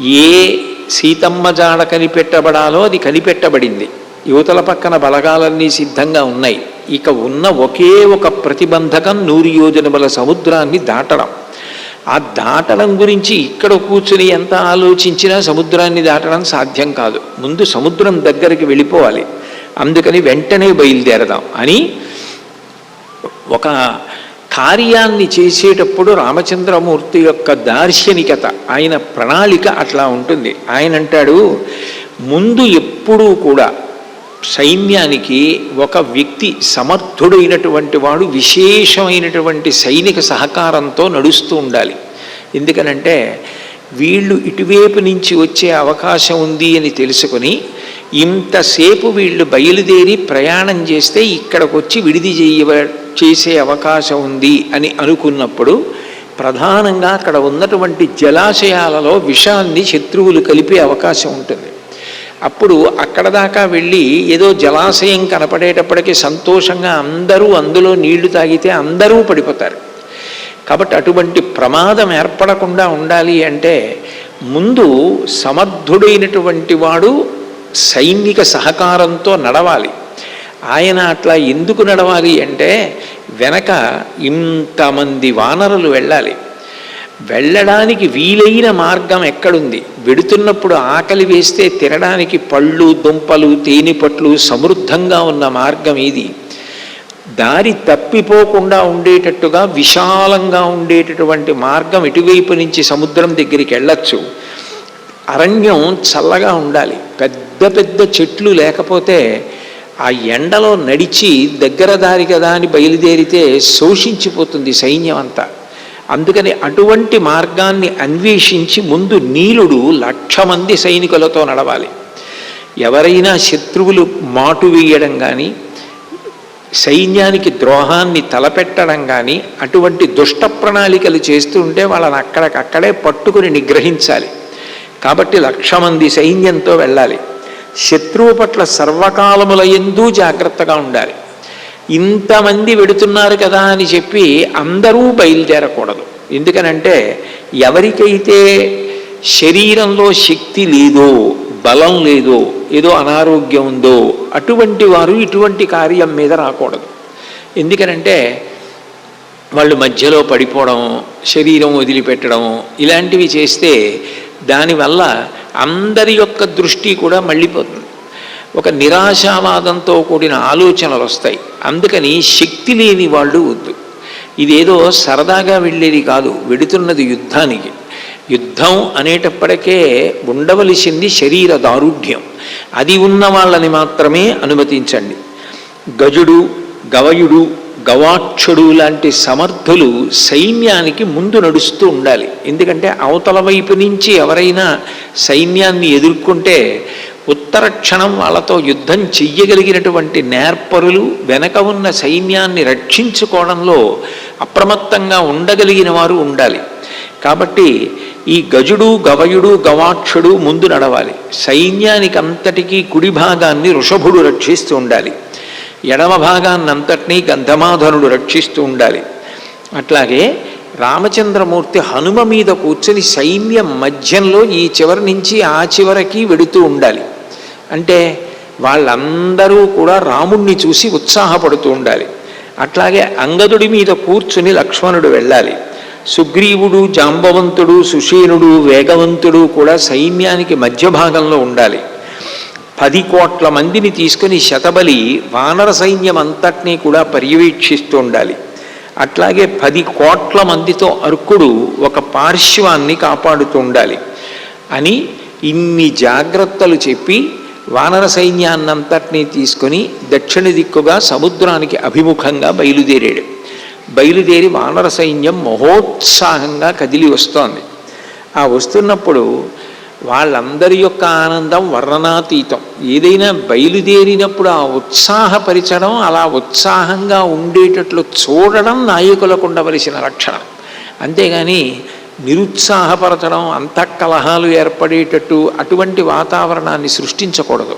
ఏ సీతమ్మ జాడ కనిపెట్టబడాలో అది కనిపెట్టబడింది. యువతల పక్కన బలగాలన్నీ సిద్ధంగా ఉన్నాయి. ఇక ఉన్న ఒకే ఒక ప్రతిబంధకం నూరు యోజనముల సముద్రాన్ని దాటడం. ఆ దాటడం గురించి ఇక్కడ కూర్చుని ఎంత ఆలోచించినా సముద్రాన్ని దాటడం సాధ్యం కాదు. ముందు సముద్రం దగ్గరికి వెళ్ళిపోవాలి. అందుకని వెంటనే బయలుదేరదాం అని ఒక కార్యాన్ని చేసేటప్పుడు రామచంద్రమూర్తి యొక్క దార్శనికత ఆయన ప్రణాళిక అట్లా ఉంటుంది. ఆయన అంటాడు ముందు ఎప్పుడూ కూడా సైన్యానికి ఒక వ్యక్తి సమర్థుడైనటువంటి వాడు విశేషమైనటువంటి సైనిక సహకారంతో నడుస్తూ ఉండాలి. ఎందుకనంటే వీళ్ళు ఇటువైపు నుంచి వచ్చే అవకాశం ఉంది అని తెలుసుకొని ఇంతసేపు వీళ్ళు బయలుదేరి ప్రయాణం చేస్తే ఇక్కడికి వచ్చి విడిది చేయవ చేసే అవకాశం ఉంది అని అనుకున్నప్పుడు ప్రధానంగా అక్కడ ఉన్నటువంటి జలాశయాలలో విషాన్ని శత్రువులు కలిపే అవకాశం ఉంటుంది. అప్పుడు అక్కడ దాకా వెళ్ళి ఏదో జలాశయం కనపడేటప్పటికీ సంతోషంగా అందరూ అందులో నీళ్ళు తాగితే అందరూ పడిపోతారు. కాబట్టి అటువంటి ప్రమాదం ఏర్పడకుండా ఉండాలి అంటే ముందు సమర్థుడైనటువంటి వాడు సైనిక సహకారంతో నడవాలి. ఆయన అట్లా ఎందుకు నడవాలి అంటే వెనక ఇంతమంది వానరులు వెళ్ళాలి. వెళ్ళడానికి వీలైన మార్గం ఎక్కడుంది? వెడుతున్నప్పుడు ఆకలి వేస్తే తినడానికి పళ్ళు దుంపలు తేనెపట్లు సమృద్ధంగా ఉన్న మార్గం ఇది దారి తప్పిపోకుండా ఉండేటట్టుగా విశాలంగా ఉండేటటువంటి మార్గం ఇటువైపు నుంచి సముద్రం దగ్గరికి వెళ్ళచ్చు. అరణ్యం చల్లగా ఉండాలి. పెద్ద పెద్ద చెట్లు లేకపోతే ఆ ఎండలో నడిచి దగ్గర దారి కదా అని బయలుదేరితే శోషించిపోతుంది సైన్యం అంతా. అందుకని అటువంటి మార్గాన్ని అన్వేషించి ముందు నీలుడు లక్ష మంది సైనికులతో నడవాలి. ఎవరైనా శత్రువులు మాటు వేయడం కానీ సైన్యానికి ద్రోహాన్ని తలపెట్టడం కానీ అటువంటి దుష్ట ప్రణాళికలు చేస్తుంటే వాళ్ళని అక్కడికక్కడే పట్టుకుని నిగ్రహించాలి. కాబట్టి లక్ష మంది సైన్యంతో వెళ్ళాలి. శత్రువు పట్ల సర్వకాలముల ఎందు జాగ్రత్తగా ఉండాలి. ఇంతమంది వెడుతున్నారు కదా అని చెప్పి అందరూ బయలుదేరకూడదు. ఎందుకనంటే ఎవరికైతే శరీరంలో శక్తి లేదో బలం లేదో ఏదో అనారోగ్యం ఉందో అటువంటి వారు ఇటువంటి కార్యం మీద రాకూడదు. ఎందుకనంటే వాళ్ళు మధ్యలో పడిపోవడం శరీరం వదిలిపెట్టడం ఇలాంటివి చేస్తే దానివల్ల అందరి యొక్క దృష్టి కూడా మళ్ళీపోతుంది. ఒక నిరాశావాదంతో కూడిన ఆలోచనలు వస్తాయి. అందుకని శక్తి లేని వాళ్ళు వద్దు. ఇదేదో సరదాగా వెళ్ళేది కాదు వెడుతున్నది యుద్ధానికి. యుద్ధం అనేటప్పటికే ఉండవలసింది శరీర దారుఢ్యం. అది ఉన్న వాళ్ళని మాత్రమే అనుమతించండి. గజుడు గవయుడు గవాక్షుడు లాంటి సమర్థులు సైన్యానికి ముందు నడుస్తూ ఉండాలి. ఎందుకంటే అవతల వైపు నుంచి ఎవరైనా సైన్యాన్ని ఎదుర్కొంటే ఉత్తర క్షణం వాళ్ళతో యుద్ధం చెయ్యగలిగినటువంటి నేర్పరులు వెనక ఉన్న సైన్యాన్ని రక్షించుకోవడంలో అప్రమత్తంగా ఉండగలిగిన వారు ఉండాలి. కాబట్టి ఈ గజుడు గవయుడు గవాక్షుడు ముందు నడవాలి. సైన్యానికి అంతటికీ కుడి భాగాన్ని ఋషభుడు రక్షిస్తూ ఉండాలి. ఎడమ భాగాన్నంతటినీ గంధమాధనుడు రక్షిస్తూ ఉండాలి. అట్లాగే రామచంద్రమూర్తి హనుమ మీద కూర్చొని సైన్యం మధ్యంలో ఈ చివరి నుంచి ఆ చివరికి వెడుతూ ఉండాలి. అంటే వాళ్ళందరూ కూడా రాముణ్ణి చూసి ఉత్సాహపడుతూ ఉండాలి. అట్లాగే అంగదుడి మీద కూర్చుని లక్ష్మణుడు వెళ్ళాలి. సుగ్రీవుడు జాంబవంతుడు సుషేనుడు వేగవంతుడు కూడా సైన్యానికి మధ్య భాగంలో ఉండాలి. పది కోట్ల మందిని తీసుకుని శతబలి వానర సైన్యం అంతటినీ కూడా పర్యవేక్షిస్తూ ఉండాలి అట్లాగే పది కోట్ల మందితో అర్కుడు ఒక పార్శ్వాన్ని కాపాడుతూ ఉండాలి అని ఇన్ని జాగ్రత్తలు చెప్పి వానర సైన్యాన్నంతటినీ తీసుకొని దక్షిణ దిక్కుగా సముద్రానికి అభిముఖంగా బయలుదేరాడు. బయలుదేరి వానర సైన్యం మహోత్సాహంగా కదిలి వస్తోంది. ఆ వస్తున్నప్పుడు వాళ్ళందరి యొక్క ఆనందం వర్ణనాతీతం. ఏదైనా బయలుదేరినప్పుడు ఆ ఉత్సాహపరిచడం అలా ఉత్సాహంగా ఉండేటట్లు చూడడం నాయకులకు ఉండవలసిన లక్షణం. అంతేగాని నిరుత్సాహపరచడం అంతఃకలహాలు ఏర్పడేటట్టు అటువంటి వాతావరణాన్ని సృష్టించకూడదు.